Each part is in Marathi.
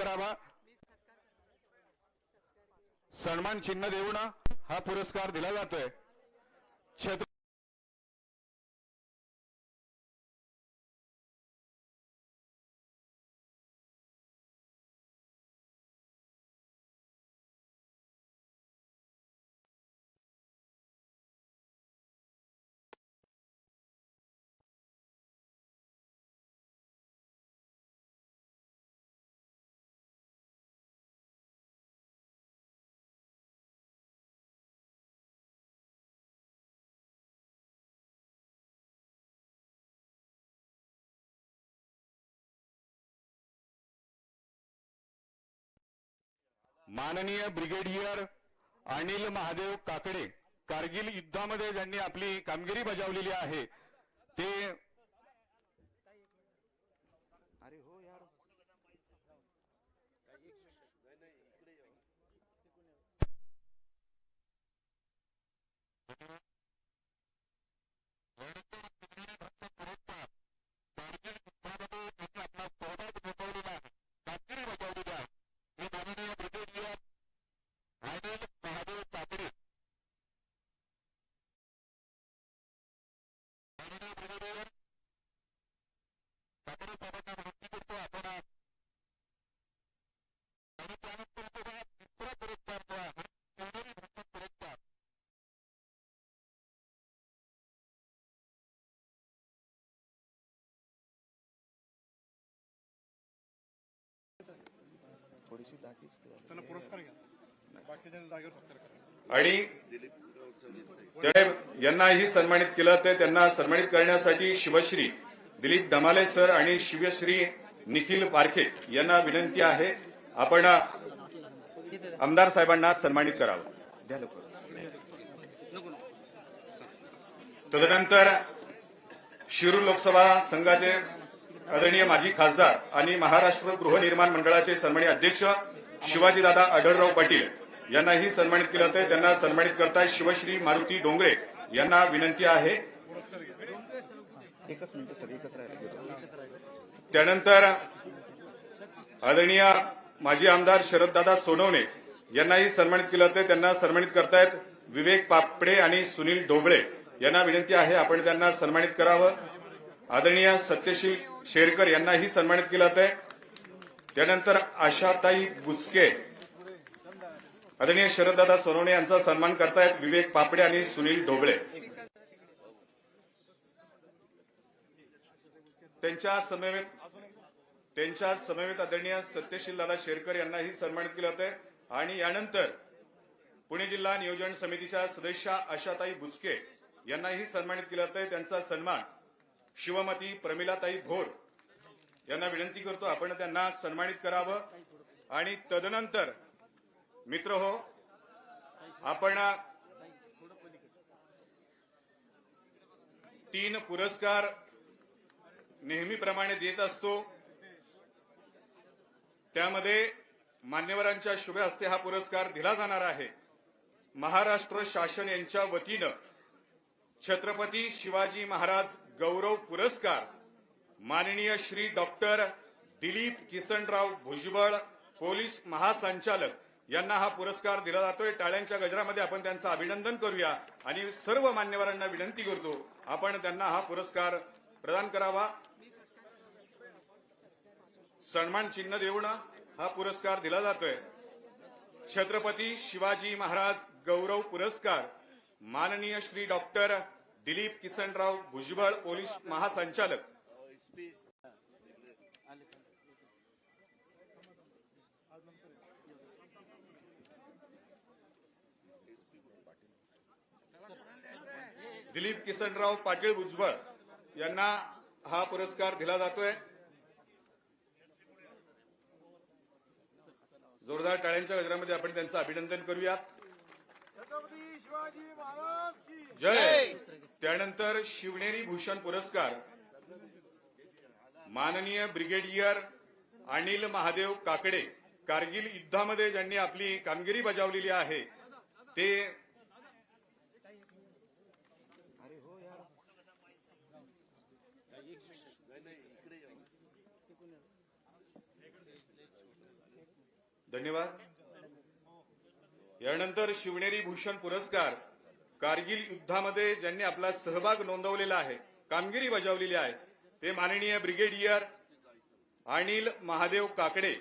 करावा. सन्मान चिन्ह देऊन हा पुरस्कार दिला जातोय. माननीय ब्रिगेडियर अनिल महादेव काकडे कारगिल युद्धामध्ये ज्यांनी आपली कामगिरी बजावलेली आहे ते अरे हो यार. थोडीशी दाखीच आणि त्याने यांनाही सन्मानित केलं ते त्यांना सन्मानित करण्यासाठी शिवश्री दिलीप धमाले सर आणि शिवश्री निखिल पारखे यांना विनंती आहे आपण आमदार साहेबांना सन्मानित करावं. तदनंतर शिरूर लोकसभा संघाचे आदरणीय माजी खासदार आणि महाराष्ट्र गृहनिर्माण मंडळाचे सन्मानित अध्यक्ष शिवाजीदादा आढळराव पाटील यांनाही सन्मानित केलं होतं त्यांना सन्मानित करता शिवश्री मारुती डोंगरे यांना विनंती आहे. एकच मिनिट सर एकच राहिलं. त्यानंतर आदरणीय माजी आमदार शरददादा सोनवणे यांनाही सन्मानित केलं होतं त्यांना सन्मानित करतायत विवेक पापडे आणि सुनील ढोबळे यांना विनंती आहे आपण त्यांना सन्मानित करावं. आदरणीय सत्यशील शेरकर यांनाही सन्मानित केलं होतं त्यानंतर आशाताई बुचके आदरणीय शरददादा सोनवणे यांचा सन्मान करतायत विवेक पापडे आणि सुनील ढोबळे त्यांच्या समवेत त्यांच्या समवेत आदरणीय सत्यशील दादा शेरकर यांनाही सन्मानित केलं होतं. आणि यानंतर पुणे जिल्हा नियोजन समितीच्या सदस्या आशाताई बुचके यांनाही सन्मानित केलं होतं. त्यांचा सन्मान शिवमती प्रमिलाताई भोर यांना विनंती करतो. आपण त्यांना सन्मानित करावं. आणि तदनंतर मित्र हो आपण तीन पुरस्कार नेहमीप्रमाणे देत असतो. त्यामध्ये मान्यवरांच्या शुभ हस्ते हा पुरस्कार दिला जाणार आहे. महाराष्ट्र शासन यांच्या वतीनं छत्रपती शिवाजी महाराज गौरव पुरस्कार माननीय श्री डॉक्टर दिलीप किसनराव भुजबळ पोलीस महासंचालक यांना हा पुरस्कार दिला जातोय. टाळ्यांच्या गजरामध्ये आपण त्यांचं अभिनंदन करूया आणि सर्व मान्यवरांना विनंती करतो आपण त्यांना हा पुरस्कार प्रदान करावा. सन्मान चिन्ह देऊन हा पुरस्कार दिला जातोय. छत्रपती शिवाजी महाराज गौरव पुरस्कार माननीय श्री डॉक्टर दिलीप किसनराव भुजबळ पोलीस महासंचालक. दिलीप किसनराव पाटील भुजबळ यांना हा पुरस्कार दिला जातोय. जोरदार टाळ्यांच्या गजरामध्ये आपण त्यांचं अभिनंदन करूया छत्रपती शिवाजी महाराज की जय. त्यानंतर शिवनेरी भूषण पुरस्कार. माननीय ब्रिगेडियर अनिल महादेव काकडे. कारगिल युद्धामध्ये ज्यांनी आपली कामगिरी बजावलेली आहे ते अरे हो यार धन्यवाद. यानंतर शिवनेरी भूषण पुरस्कार कारगिल युद्धामध्ये ज्यांनी आपला सहभाग नोंदवलेला आहे कामगिरी बजावलेली आहे ते माननीय ब्रिगेडियर अनिल महादेव काकडे.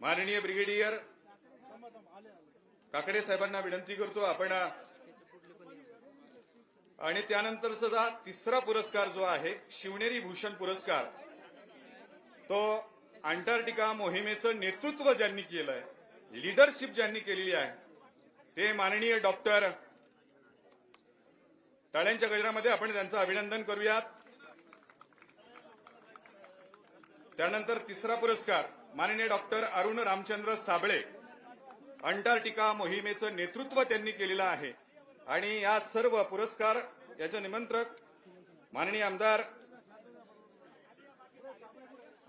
माननीय ब्रिगेडियर काकडे साहेबांना विनंती करतो आपण आणि त्यानंतर सुद्धा तिसरा पुरस्कार जो आहे शिवनेरी भूषण पुरस्कार. तो अंटार्क्टिका मोहिमेचं नेतृत्व ज्यांनी केलंय लिडरशिप ज्यांनी केलेली आहे ते माननीय डॉक्टर टाळ्यांच्या गजरामध्ये आपण त्यांचं अभिनंदन करूयात. त्यानंतर तिसरा पुरस्कार माननीय डॉक्टर अरुण रामचंद्र साबळे अंटार्क्टिका मोहिमेचं नेतृत्व त्यांनी केलेलं आहे. आणि या सर्व पुरस्कार याचे निमंत्रक माननीय आमदार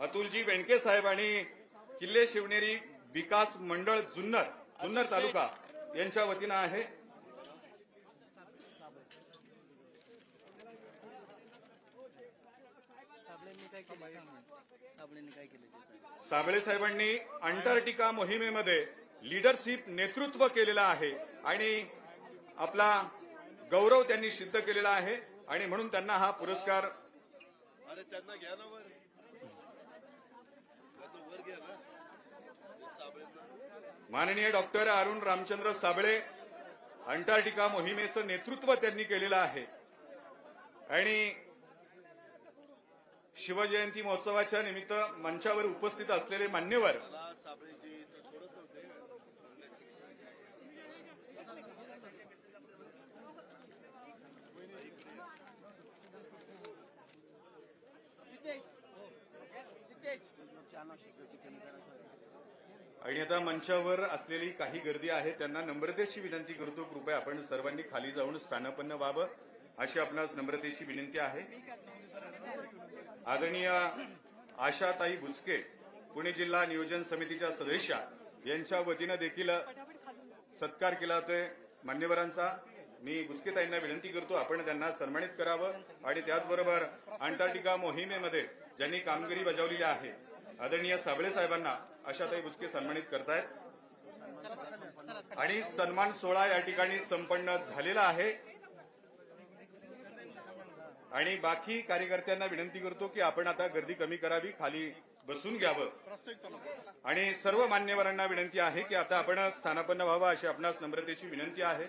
अतुलजी बेंडके साहेब आणि किल्ले शिवनेरी विकास मंडळ जुन्नर जुन्नर तालुका यांच्या वतीनं आहे. साबळे साहेबांनी अंटार्क्टिका मोहिमेमध्ये लिडरशिप नेतृत्व केलेलं आहे आणि आपला गौरव त्यांनी सिद्ध केलेला आहे आणि म्हणून त्यांना हा पुरस्कार अरे त्यांना घ्या ना वर त्याचं वर घ्या ना ते साबळेंना माननीय डॉक्टर अरुण रामचंद्र साबळे अंटार्क्टिका मोहिमेचं नेतृत्व त्यांनी केलेलं आहे. आणि शिवजयंती महोत्सवाच्या निमित्त मंचावर उपस्थित असलेले मान्यवर आणि आता मंचावर असलेली काही गर्दी आहे त्यांना नम्रतेची विनंती करतो. कृपया आपण सर्वांनी खाली जाऊन स्थानापन्न व्हावं अशी आपणास नम्रतेची विनंती आहे. आदरणीय आशाताई बुचके पुणे जिल्हा नियोजन समितीच्या सदस्या यांच्या वतीनं देखील सत्कार केला होतोय मान्यवरांचा मी बुचकेताईंना विनंती करतो आपण त्यांना सन्मानित करावं. आणि त्याचबरोबर अंटार्क्टिका मोहिमेमध्ये ज्यांनी कामगिरी बजावलेली आहे आदरणीय साबळे साहेबांना आशाताई बुचके सन्मानित करतायत आणि सन्मान सोहळा या ठिकाणी संपन्न झालेला आहे. आणि बाकी कार्यकर्त्यांना विनंती करतो की आपण आता गर्दी कमी करावी खाली बसून घ्यावं. आणि सर्व मान्यवरांना विनंती आहे की आता आपण स्थानापन्न व्हावं अशी आपणास नम्रतेची विनंती आहे.